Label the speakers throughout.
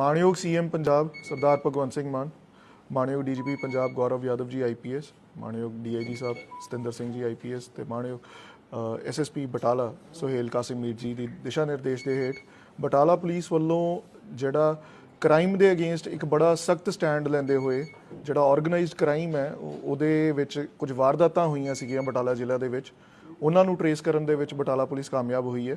Speaker 1: ਮਾਣਯੋਗ ਸੀਐਮ ਪੰਜਾਬ ਸਰਦਾਰ ਭਗਵੰਤ ਸਿੰਘ ਮਾਨ, ਮਾਣਯੋਗ DGP Punjab Gaurav Yadav ji IPS ਮਾਣਯੋਗ ਡੀਆਈਜੀ ਸਾਹਿਬ ਸਤਿੰਦਰ ਸਿੰਘ ਜੀ ਆਈਪੀਐਸ ਤੇ ਮਾਣਯੋਗ ਐਸਐਸਪੀ ਬਟਾਲਾ ਸੁਹੇਲ ਕਾਸਿਮ ਮੀਰ ਜੀ ਦੀ ਦਿਸ਼ਾ ਨਿਰਦੇਸ਼ ਦੇ ਹੇਠ ਬਟਾਲਾ ਪੁਲਿਸ ਵੱਲੋਂ ਜਿਹੜਾ ਕ੍ਰਾਈਮ ਦੇ ਅਗੇਂਸਟ ਇੱਕ ਬੜਾ ਸਖਤ ਸਟੈਂਡ ਲੈਂਦੇ ਹੋਏ ਜਿਹੜਾ ਆਰਗੇਨਾਈਜ਼ਡ ਕ੍ਰਾਈਮ ਹੈ ਉਹਦੇ ਵਿੱਚ ਕੁਝ ਵਾਰਦਾਤਾਂ ਹੋਈਆਂ ਸੀਗੀਆਂ ਬਟਾਲਾ ਜ਼ਿਲ੍ਹਾ ਦੇ ਵਿੱਚ। ਉਹਨਾਂ ਨੂੰ ਟਰੇਸ ਕਰਨ ਦੇ ਵਿੱਚ ਬਟਾਲਾ ਪੁਲਿਸ ਕਾਮਯਾਬ ਹੋਈ ਹੈ।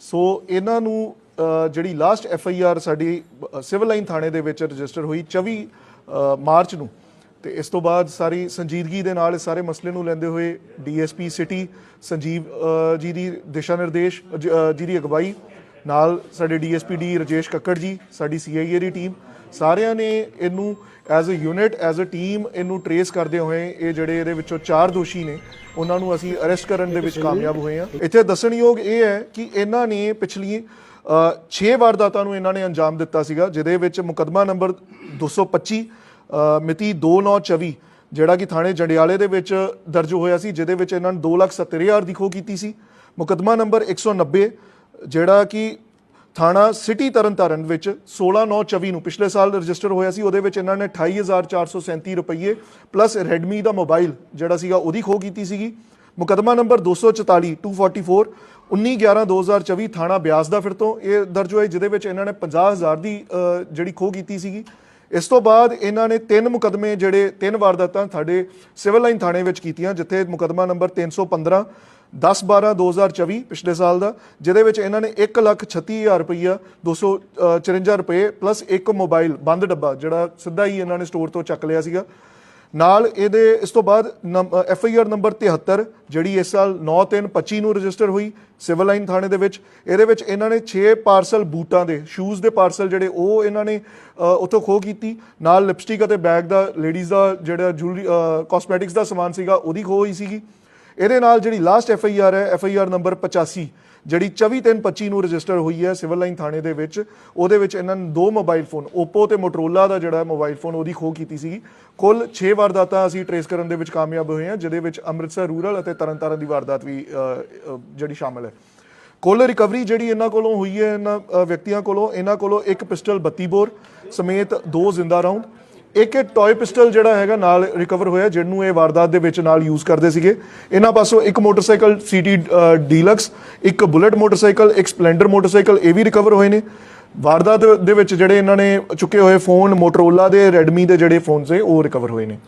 Speaker 1: ਸੋ ਇਹਨਾਂ ਨੂੰ ਜਿਹੜੀ ਲਾਸਟ ਐਫ ਆਈ ਆਰ ਸਾਡੀ ਸਿਵਲ ਲਾਈਨ ਥਾਣੇ ਦੇ ਵਿੱਚ ਰਜਿਸਟਰ ਹੋਈ 24 ਮਾਰਚ ਨੂੰ। ਤੇ ਇਸ ਤੋਂ ਬਾਅਦ ਸਾਰੀ ਸੰਜੀਦਗੀ ਦੇ ਨਾਲ ਇਸ ਸਾਰੇ ਮਸਲੇ ਨੂੰ ਲੈਂਦੇ ਹੋਏ ਡੀਐਸਪੀ ਸਿਟੀ ਸੰਜੀਵ ਜੀ ਦੀ ਦਿਸ਼ਾ ਨਿਰਦੇਸ਼ ਜੀ ਦੀ ਅਗਵਾਈ। ਨਾਲ ਸਾਡੇ ਡੀਐਸਪੀ ਡੀ ਰਜੇਸ਼ ਕੱਕੜ ਜੀ, ਸਾਡੀ ਸੀਆਈਏ ਦੀ ਟੀਮ ਸਾਰਿਆਂ ਨੇ ਇਹਨੂੰ as a unit as a team ਇਹਨੂੰ ਟਰੇਸ ਕਰਦੇ ਹੋਏ ਇਹ ਜਿਹੜੇ ਇਹਦੇ ਵਿੱਚੋਂ ਚਾਰ ਦੋਸ਼ੀ ਨੇ ਉਹਨਾਂ ਨੂੰ ਅਸੀਂ ਅਰੈਸਟ ਕਰਨ ਦੇ ਵਿੱਚ ਕਾਮਯਾਬ ਹੋਏ ਹਾਂ। ਇੱਥੇ ਦੱਸਣਯੋਗ ਇਹ ਹੈ ਕਿ ਇਹਨਾਂ ਨੇ ਪਿਛਲੀ 6 ਵਾਰਦਾਤਾਂ ਨੂੰ ਇਹਨਾਂ ਨੇ ਅੰਜਾਮ ਦਿੱਤਾ ਸੀਗਾ ਜਿਹਦੇ ਵਿੱਚ ਮੁਕਦਮਾ ਨੰਬਰ 225 ਅ, ਮਿਤੀ 2924 ਜਿਹੜਾ ਕਿ ਥਾਣੇ ਜੰਡਿਆਲੇ ਦੇ ਵਿੱਚ ਦਰਜ ਹੋਇਆ ਸੀ ਜਿਹਦੇ ਵਿੱਚ ਇਹਨਾਂ ਨੇ 270000 ਦੀ ਖੋਹ ਕੀਤੀ ਸੀ। ਮੁਕਦਮਾ ਨੰਬਰ 190 ਜਿਹੜਾ ਕਿ ਥਾਣਾ ਸਿਟੀ ਤਰਨਤਾਰਨ ਵਿੱਚ 16924 ਨੂੰ ਪਿਛਲੇ ਸਾਲ ਰਜਿਸਟਰ ਹੋਇਆ ਸੀ। ਉਹਦੇ ਵਿੱਚ ਇਹਨਾਂ ਨੇ 28437 ਰੁਪਏ ਪਲੱਸ ਰੈਡਮੀ ਦਾ ਮੋਬਾਈਲ ਜਿਹੜਾ ਸੀਗਾ ਉਹਦੀ ਖੋਹ ਕੀਤੀ ਸੀਗੀ। ਮੁਕਦਮਾ ਨੰਬਰ 244 244 19/11/2024 ਥਾਣਾ ਬਿਆਸ ਦਾ ਫਿਰ ਤੋਂ ਇਹ ਦਰਜ ਹੋਇਆ, ਜਿਹਦੇ ਵਿੱਚ ਇਹਨਾਂ ਨੇ 50000 ਦੀ ਜਿਹੜੀ ਖੋਹ ਕੀਤੀ ਸੀਗੀ। ਇਸ ਤੋਂ ਬਾਅਦ ਇਹਨਾਂ ਨੇ ਤਿੰਨ ਮੁਕਦਮੇ ਜਿਹੜੇ ਤਿੰਨ ਵਾਰਦਾਤਾਂ ਸਾਡੇ ਸਿਵਲ ਲਾਈਨ ਥਾਣੇ ਵਿੱਚ ਕੀਤੀਆਂ, ਜਿੱਥੇ ਮੁਕਦਮਾ ਨੰਬਰ 315 10 12 2024 ਪਿਛਲੇ ਸਾਲ ਦਾ ਜਿਹਦੇ ਵਿੱਚ ਇਹਨਾਂ ਨੇ 136000 ਰੁਪਈਆ 254 ਰੁਪਏ ਪਲੱਸ ਇੱਕ ਮੋਬਾਈਲ ਬੰਦ ਡੱਬਾ ਜਿਹੜਾ ਸਿੱਧਾ ਹੀ ਇਹਨਾਂ ਨੇ ਸਟੋਰ ਤੋਂ ਚੱਕ ਲਿਆ ਸੀਗਾ। ਨਾਲ ਇਹਦੇ ਇਸ ਤੋਂ ਬਾਅਦ ਐਫ ਆਈ ਆਰ ਨੰਬਰ 73 ਜਿਹੜੀ ਇਸ ਸਾਲ 9/3/25 ਨੂੰ ਰਜਿਸਟਰ ਹੋਈ ਸਿਵਲ ਲਾਈਨ ਥਾਣੇ ਦੇ ਵਿੱਚ। ਇਹਦੇ ਵਿੱਚ ਇਹਨਾਂ ਨੇ 6 ਪਾਰਸਲ ਬੂਟਾਂ ਦੇ ਸ਼ੂਜ਼ ਦੇ ਪਾਰਸਲ ਜਿਹੜੇ ਉਹ ਇਹਨਾਂ ਨੇ ਅ, ਉੱਥੋਂ ਖੋਹ ਕੀਤੀ। ਨਾਲ ਲਿਪਸਟਿਕ ਅਤੇ ਬੈਗ ਦਾ ਲੇਡੀਜ਼ ਦਾ ਜਿਹੜਾ ਜੁਐਲਰੀ ਕਾਸਮੈਟਿਕਸ ਦਾ ਸਮਾਨ ਸੀਗਾ ਉਹਦੀ ਖੋਹ ਹੋਈ ਸੀਗੀ। ਇਹਦੇ ਨਾਲ ਜਿਹੜੀ ਲਾਸਟ ਐਫ ਆਈ ਆਰ ਹੈ ਐਫ ਆਈ ਆਰ ਨੰਬਰ 85 ਜਿਹੜੀ 24/3/25 ਨੂੰ ਰਜਿਸਟਰ ਹੋਈ ਹੈ ਸਿਵਲ ਲਾਈਨ ਥਾਣੇ ਦੇ ਵਿੱਚ, ਉਹਦੇ ਵਿੱਚ ਇਹਨਾਂ ਨੇ ਦੋ ਮੋਬਾਈਲ ਫੋਨ Oppo ਤੇ Motorola ਦਾ ਜਿਹੜਾ ਮੋਬਾਈਲ ਫੋਨ ਉਹਦੀ ਖੋਹ ਕੀਤੀ ਸੀਗੀ। ਕੁੱਲ 6 ਵਾਰਦਾਤਾਂ ਅਸੀਂ ਟਰੇਸ ਕਰਨ ਦੇ ਵਿੱਚ ਕਾਮਯਾਬ ਹੋਏ ਹਾਂ, ਜਿਹਦੇ ਵਿੱਚ ਅੰਮ੍ਰਿਤਸਰ ਰੂਰਲ ਅਤੇ ਤਰਨਤਾਰਨ ਦੀ ਵਾਰਦਾਤ ਵੀ ਜਿਹੜੀ ਸ਼ਾਮਲ ਹੈ। ਕੁੱਲ ਰਿਕਵਰੀ ਜਿਹੜੀ ਇਹਨਾਂ ਕੋਲੋਂ ਹੋਈ ਹੈ, ਇਹਨਾਂ ਵਿਅਕਤੀਆਂ ਕੋਲੋਂ, ਇਹਨਾਂ ਕੋਲੋਂ ਇੱਕ ਪਿਸਟਲ 32 ਬੋਰ, ਸਮੇਤ ਦੋ ਜ਼ਿੰਦਾ ਰਾਉਂਡ ਇੱਕ ਇਹ ਟੌਏ ਪਿਸਟਲ ਜਿਹੜਾ ਹੈਗਾ ਨਾਲ ਰਿਕਵਰ ਹੋਇਆ, ਜਿਹਨੂੰ ਇਹ ਵਾਰਦਾਤ ਦੇ ਵਿੱਚ ਨਾਲ ਯੂਜ਼ ਕਰਦੇ ਸੀਗੇ। ਇਹਨਾਂ ਪਾਸੋਂ ਇੱਕ ਮੋਟਰਸਾਈਕਲ ਸੀਟੀ ਡੀਲਕਸ ਇੱਕ ਬੁਲਟ ਮੋਟਰਸਾਈਕਲ ਇੱਕ ਸਪਲੈਂਡਰ ਮੋਟਰਸਾਈਕਲ ਇਹ ਵੀ ਰਿਕਵਰ ਹੋਏ ਨੇ। ਵਾਰਦਾਤ ਦੇ ਵਿੱਚ ਜਿਹੜੇ ਇਹਨਾਂ ਨੇ ਚੁੱਕੇ ਹੋਏ ਫੋਨ ਮੋਟਰੋਲਾ ਦੇ ਰੈਡਮੀ ਦੇ ਜਿਹੜੇ ਫੋਨ ਹੈ ਉਹ ਰਿਕਵਰ ਹੋਏ ਨੇ।